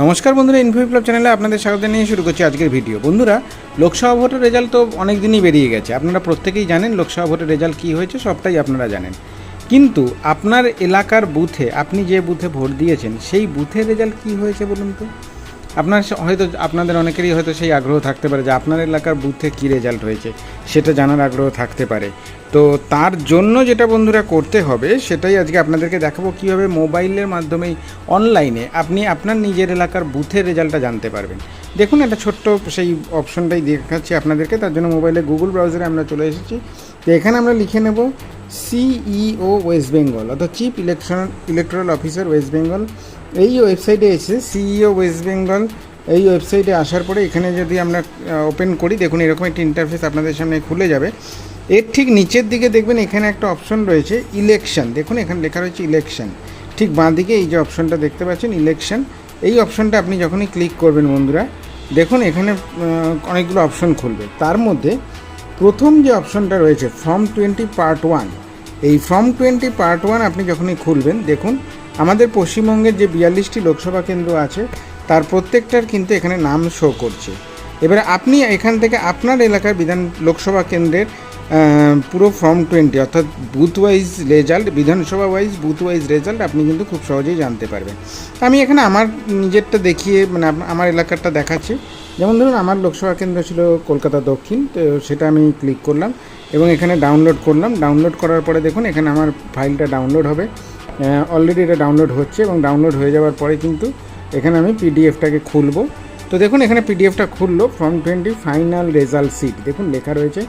নমস্কার বন্ধুরা ইনফো বিপ্লব চ্যানেলে আপনাদের স্বাগত নিয়ে শুরু করছি আজকের ভিডিও বন্ধুরা, লোকসভা ভোটের রেজাল্ট তো অনেক দিনই বেরিয়ে গেছে। আপনারা প্রত্যেকেই জানেন লোকসভা ভোটের রেজাল্ট কী হয়েছে, সবটাই আপনারা জানেন। কিন্তু আপনার এলাকার বুথে আপনি যে বুথে ভোট দিয়েছেন, সেই বুথের রেজাল্ট কী হয়েছে বলুন তো? আপনার হয়তো আপনাদের অনেকেরই হয়তো সেই আগ্রহ থাকতে পারে যে আপনার এলাকার বুথে কী রেজাল্ট হয়েছে, সেটা জানার আগ্রহ থাকতে পারে। তো তার জন্য যেটা বন্ধুরা করতে হবে, সেটাই আজকে আপনাদেরকে দেখাবো কীভাবে মোবাইলের মাধ্যমেই অনলাইনে আপনি আপনার নিজের এলাকার বুথের রেজাল্টটা জানতে পারবেন। দেখুন, একটা ছোট্ট সেই অপশনটাই দেখাচ্ছি আপনাদেরকে, তার জন্য মোবাইলে গুগল ব্রাউজারে আমরা চলে এসেছি। তো এখানে আমরা লিখে নেব সিইও ওয়েস্ট বেঙ্গল অর্থাৎ chief election electoral officer West Bengal এই ওয়েবসাইটে এসে সিইও ওয়েস্ট বেঙ্গল এই ওয়েবসাইটে আসার পরে এখানে যদি আমরা ওপেন করি, দেখুন এরকম একটি ইন্টারফেস আপনাদের সামনে খুলে যাবে। এর ঠিক নিচের দিকে দেখবেন এখানে একটা অপশন রয়েছে ইলেকশন দেখুন এখানে লেখা রয়েছে ইলেকশন ঠিক বাঁ দিকে এই যে অপশনটা দেখতে পাচ্ছেন ইলেকশন এই অপশনটা আপনি যখনই ক্লিক করবেন বন্ধুরা, দেখুন এখানে অনেকগুলো অপশন খুলবে। তার মধ্যে প্রথম যে অপশনটা রয়েছে ফর্ম টোয়েন্টি পার্ট ওয়ান এই ফর্ম টোয়েন্টি পার্ট ওয়ান আপনি যখনই খুলবেন, দেখুন আমাদের পশ্চিমবঙ্গের যে বিয়াল্লিশটি লোকসভা কেন্দ্র আছে, তার প্রত্যেকটার কিন্তু এখানে নাম শো করছে। এবারে আপনি এখান থেকে আপনার এলাকার বিধান লোকসভা কেন্দ্রের পুরো ফর্ম টোয়েন্টি অর্থাৎ booth wise result Vidhan Sabha wise booth wise result আপনি কিন্তু খুব সহজেই জানতে পারবেন। আমি এখানে আমার নিজেরটা দেখিয়ে মানে আমার এলাকারটা দেখাচ্ছি। যেমন ধরুন, আমার লোকসভা কেন্দ্র ছিল কলকাতা দক্ষিণ, তো সেটা আমি ক্লিক করলাম এবং এখানে ডাউনলোড করলাম। ডাউনলোড করার পরে দেখুন, এখানে আমার ফাইলটা ডাউনলোড হবে। অলরেডি এটা ডাউনলোড হচ্ছে এবং ডাউনলোড হয়ে যাওয়ার পরে কিন্তু এখানে আমি পিডিএফটাকে খুলবো। তো দেখুন, এখানে পিডিএফটা খুললো form twenty final result sheet দেখুন, লেখা রয়েছে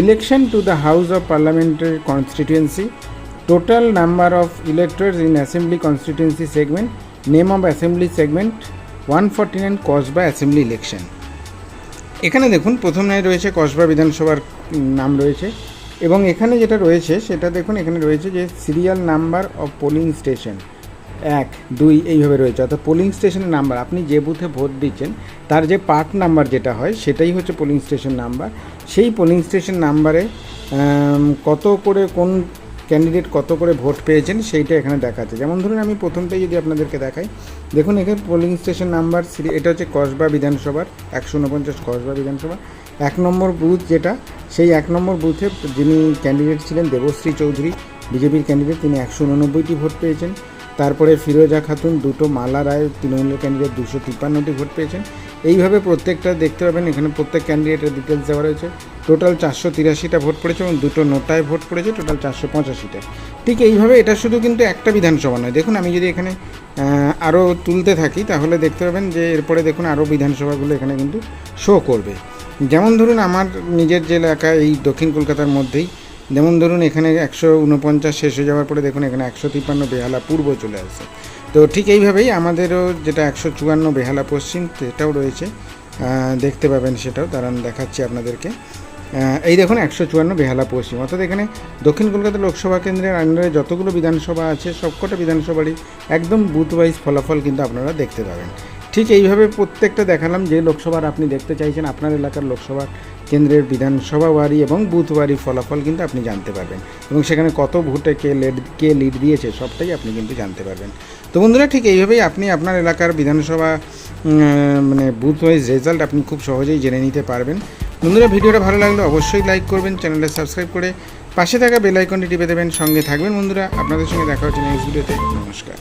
election to the house of পার্লামেন্টের constituency total number of electors in assembly constituency segment name of assembly segment one forty nine Kasba assembly election এখানে দেখুন, প্রথমে রয়েছে কসবা বিধানসভার নাম রয়েছে। এবং এখানে যেটা রয়েছে, সেটা দেখুন, এখানে রয়েছে যে serial number of polling station এক, দুই, এইভাবে রয়েছে। অর্থাৎ পোলিং স্টেশনের নাম্বার আপনি যে বুথে ভোট দিচ্ছেন, তার যে পার্ট নাম্বার যেটা হয়, সেটাই হচ্ছে পোলিং স্টেশন নাম্বার সেই পোলিং স্টেশন নাম্বারে কত করে কোন ক্যান্ডিডেট কত করে ভোট পেয়েছেন সেইটা এখানে দেখাচ্ছে। যেমন ধরুন আমি প্রথমটাই যদি আপনাদেরকে দেখাই, দেখুন এখানে পোলিং স্টেশন নাম্বার এটা হচ্ছে কসবা বিধানসভার, একশো উনপঞ্চাশ কসবা বিধানসভা। এক নম্বর বুথ যেটা, সেই এক নম্বর বুথে যিনি ক্যান্ডিডেট ছিলেন দেবশ্রী চৌধুরী, বিজেপির ক্যান্ডিডেট তিনি একশো উননব্বইটি ভোট পেয়েছেন। তারপরে ফিরোজা খাতুন দুটো মালা রায় তৃণমূলের ক্যান্ডিডেট দুশো তিপ্পান্নটি ভোট পেয়েছেন। এইভাবে প্রত্যেকটা দেখতে পাবেন, এখানে প্রত্যেক ক্যান্ডিডেটের ডিটেলস দেওয়া রয়েছে। টোটাল চারশো তিরাশিটা ভোট পড়েছে এবং দুটো নোটায় ভোট পড়েছে টোটাল চারশো পঁচাশিটা। ঠিক এইভাবে এটা শুধু কিন্তু একটা বিধানসভা নয়। দেখুন, আমি যদি এখানে আরও তুলতে থাকি, তাহলে দেখতে পাবেন যে এরপরে দেখুন আরও বিধানসভাগুলো এখানে কিন্তু শো করবে। যেমন ধরুন, আমার নিজের যে এলাকা এই দক্ষিণ কলকাতার মধ্যেই যেমন ধরুন এখানে একশো উনপঞ্চাশ শেষ হয়ে যাওয়ার পরে দেখুন এখানে একশো তিপ্পান্ন বেহালা পূর্ব চলে আসছে। তো ঠিক এইভাবেই আমাদেরও যেটা একশো চুয়ান্ন বেহালা পশ্চিম, সেটাও রয়েছে। দেখতে পাবেন সেটাও, দাঁড়ান দেখাচ্ছি আপনাদেরকে। এই দেখুন একশো চুয়ান্ন বেহালা পশ্চিম। অর্থাৎ এখানে দক্ষিণ কলকাতা লোকসভা কেন্দ্রের আন্ডারে যতগুলো বিধানসভা আছে, সবকটা বিধানসভারই একদম বুথ ওয়াইজ ফলাফল কিন্তু আপনারা দেখতে পাবেন। ঠিক এইভাবে প্রত্যেকটা দেখালাম যে লোকসভার আপনি দেখতে চাইছেন, আপনার এলাকার লোকসভা কেন্দ্রের বিধানসভা ওয়ারি এবং বুথ ওয়ারি ফলাফল কিন্তু আপনি জানতে পারবেন এবং সেখানে কত ভোটে কে লিড কে লিড দিয়েছে সবটাই আপনি কিন্তু জানতে পারবেন। তো বন্ধুরা, ঠিক এইভাবেই আপনি আপনার এলাকার বিধানসভা মানে বুথ ওয়াইজ রেজাল্ট আপনি খুব সহজেই জেনে নিতে পারবেন। বন্ধুরা, ভিডিওটা ভালো লাগলে অবশ্যই লাইক করবেন, চ্যানেলটা সাবস্ক্রাইব করে পাশে থাকা বেল আইকনটি টিপে দেবেন, সঙ্গে থাকবেন। বন্ধুরা, আপনাদের সঙ্গে দেখা হচ্ছে নেক্সট ভিডিওতে নমস্কার।